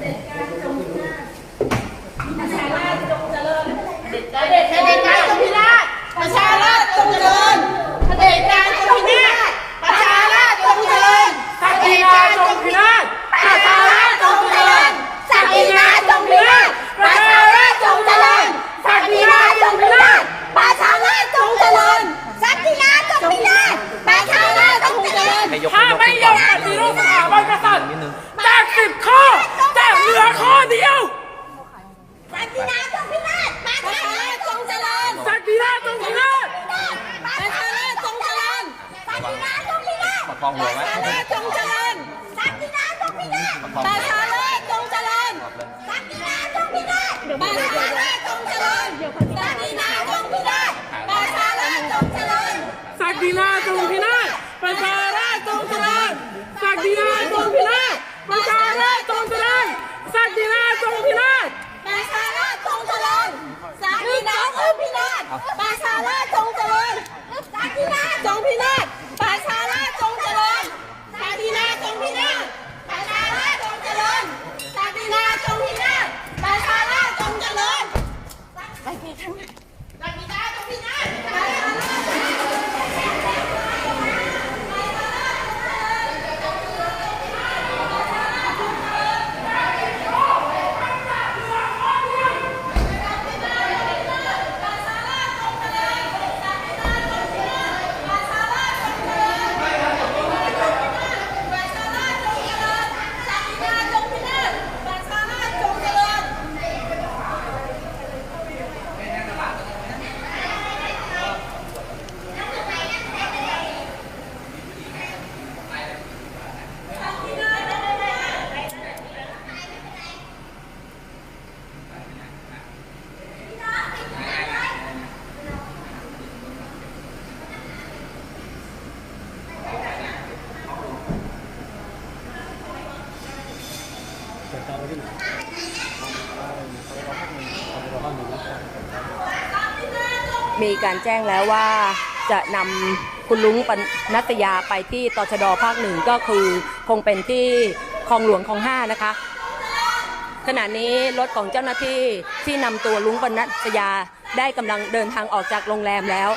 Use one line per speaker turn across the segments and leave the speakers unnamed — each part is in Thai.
เด็
กการจงพินาศประชาราชจงเจริญเด็กการจงพินาศประชาราชจงเจริญสักดินาจงพินาศประชาราชจงเจริญสักดินาจงพินาศประชาราชจงเจริญสักดินาจงพินาศประชาราชจงเจริญ
สักดินาจงพินาศประชาราชจงเจริญ
ถ้าไม่ยอมปฏิรูปสถาบันกษัตริย์จากสิบข้อแต่เหลือข้อเดียว
สักดินาจงพินาศประชาราชจงเจริญ
สักดินาจงพินาศ
ประชาราชจงเจริญสักดินาจงพินาศ
ประ คองหัวไว้
ประชาราชจงเจริญสักดินาจงพินาศประชาราชจงเจริญสักดินาจงพินาศประชาราชจงเจริญสักดินาจงพินาศประชาราชจงเจริญ
สักดินาจงพินาศประชาราชจงเจริญสักดินาจงพินาศประชาราชจงเจริญสักดินาจงพินาศ
ประชาราชจงเจริญสักดินาจงพินาศประชาราชจง Come on.
มีการแจ้งแล้วว่าจะนำคุณลุงปนัตยาไปที่ตชดภาคหนึ่งก็คือคงเป็นที่คลองหลวงคลองห้านะคะ ขณะนี้รถของเจ้าหน้าที่ที่นำตัวลุงปนัตยาได้กำลังเดินทางออกจากโรงแรมแล้ว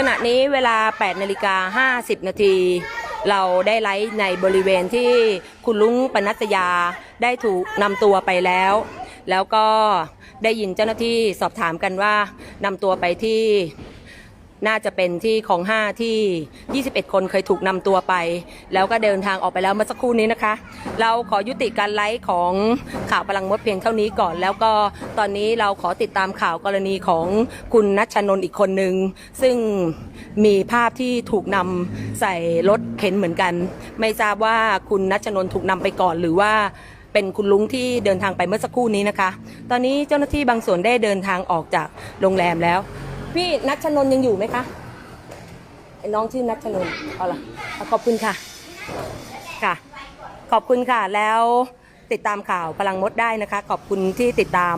ขณะนี้เวลา 8นาฬิกา50 นาที เราได้ไลฟ์ในบริเวณที่คุณลุงปนัสยาได้ถูกนำตัวไปแล้ว แล้วก็ได้ยินเจ้าหน้าที่สอบถามกันว่านำตัวไปที่ น่าจะเป็นที่ของห้าที่ 21 คนเคยถูกนำตัวไป แล้วก็เดินทางออกไปแล้วเมื่อสักครู่นี้นะคะ เราขอยุติการไลฟ์ของข่าวพลังมดเพียงเท่านี้ก่อน แล้วก็ตอนนี้เราขอติดตามข่าวกรณีของคุณนัชชนนท์อีกคนหนึ่งซึ่งมีภาพที่ถูกนำใส่รถเข็นเหมือนกัน ไม่ทราบว่าคุณนัชชนนท์ถูกนำไปก่อนหรือว่าเป็นคุณลุงที่เดินทางไปเมื่อสักครู่นี้นะคะ ตอนนี้เจ้าหน้าที่บางส่วนได้เดินทางออกจากโรงแรมแล้ว พี่นัชชนน์ยังอยู่ไหมคะไอ้น้องชื่อนัชชนน์เอาล่ะขอบคุณค่ะ ค่ะ ขอบคุณค่ะ แล้วติดตามข่าวพลังมดได้นะคะ ขอบคุณที่ติดตาม